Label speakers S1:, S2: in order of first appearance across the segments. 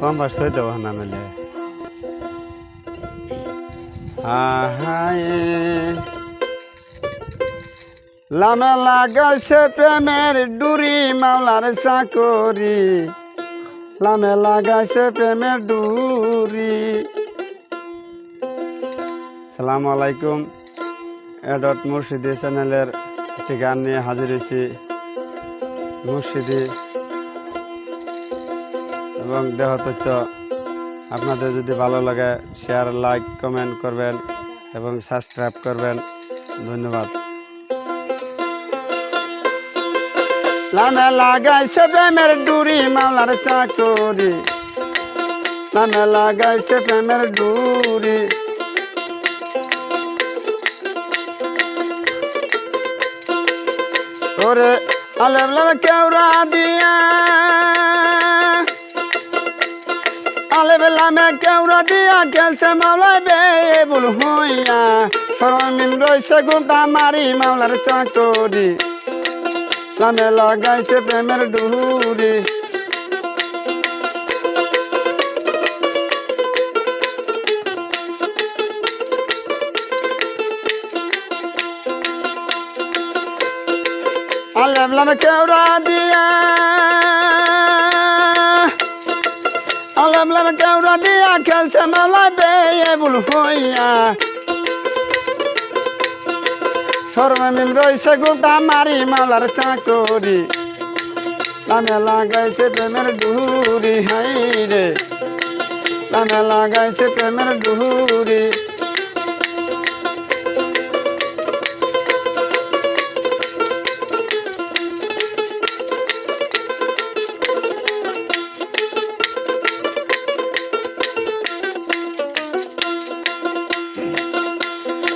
S1: কম বার সই দেবো না মেলে। আহায়ে। লামে লাগাইছে প্রেমের ডুরি, মাওলার চাকরি। লামে লাগাইছে প্রেমের ডুরি। সালাম আলাইকুম। এডট মুর্শিদি চ্যানেলের একটি গান নিয়ে হাজির হয়েছি। মুর্শিদি এবং দেহ তথ্য আপনাদের যদি ভালো লাগে শেয়ার লাইক কমেন্ট করবেন এবং সাবস্ক্রাইব করবেন। ধন্যবাদ। লামে লাগাইছে প্রেমের ডুরি মাওলার চাকরি। লামে লাগাইছে প্রেমের ডুরি। তোরে আলেম লামে কেউরা দিয়া আলে বেলামে কেউরা দিয়া খেলছে মাওলায় বে বুল হইয়া। সরমিন রইছে গুটা মারি মাওলার চাকরি। লামে লাগাইছে প্রেমের আলেম লামে দিয়া। আলাম লাম কেউরা দিয়া খেলছে মালা বেয়ে বুল হইয়া। সর্বমিম রইছে গোটা মারি মালার চাকরি। লামে লাগাইছে প্রেমের ডুরি হাই রে। লামে লাগাইছে প্রেমের ডুরি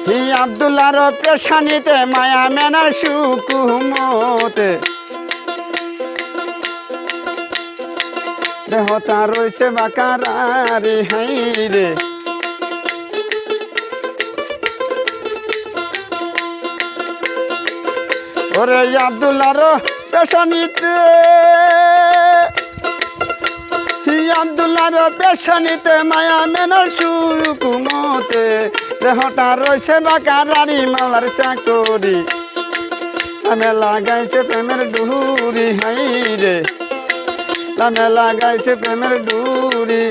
S1: হি আবদুল্লার পেশানিতে মায়া মেনার সুকুমতে। দেহতা রয়েছে বাকারারি হাই রে ওরে আবদুল্লার পেশানিতে। আবদুল্লার পেশানিতে মায়া মেনার সুকুমতে। দেহটা রয়েছে বাকারারি মাওলার চাকরি। লামে লাগাইছে প্রেমের ডুরি হাই রে। লামে লাগাইছে প্রেমের ডুরি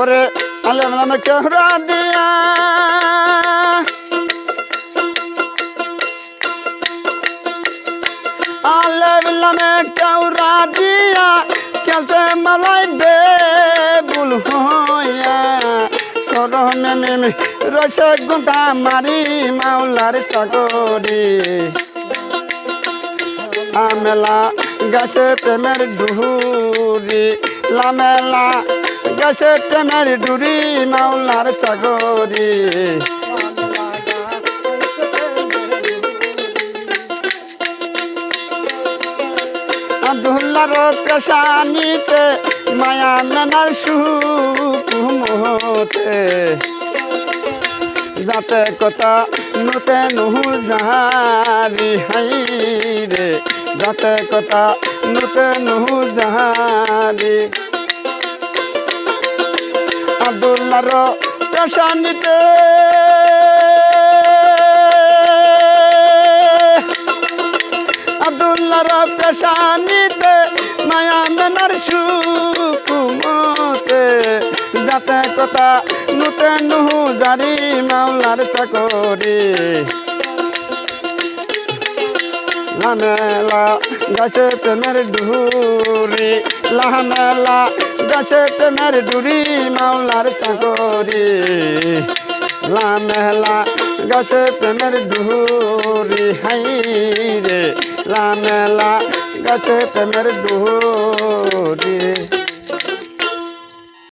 S1: ওরে আলেম লামে কেহরা দিয়া আলেম লামে কেহরা দিয়া কেসে মালাই বে বুল হইয়া করমে মেমে রসে গুঁটা মারি মাওলার চাকরি। আমেলা গাছে প্রেমের ডুহুরি, লামেলা গাছে প্রেমের ডুরি, মাওলার চাগরি আব্দুল্লার পেশানিতে মায়া মেনার সুকুমতে যাতে কথা নুতে নুহু জাহারি হাই রে যাতে কথা নুতে নুহু জাহারি আব্দুল্লার পেশানিতে। আব্দুল্লার পেশানিতে মায়া মেনার সুকুমতে। যাতে কথা নুতে নুহু জারি মাওলার চাকরি। লামেলা গাছে প্রেমের ডুরি লামেলা গাছে প্রেমের ডুরি মাওলার চাকরি। লামেলা গাছে প্রেমের ডুরি, হাই রে। লামেলা গাছে প্রেমের ডুরি।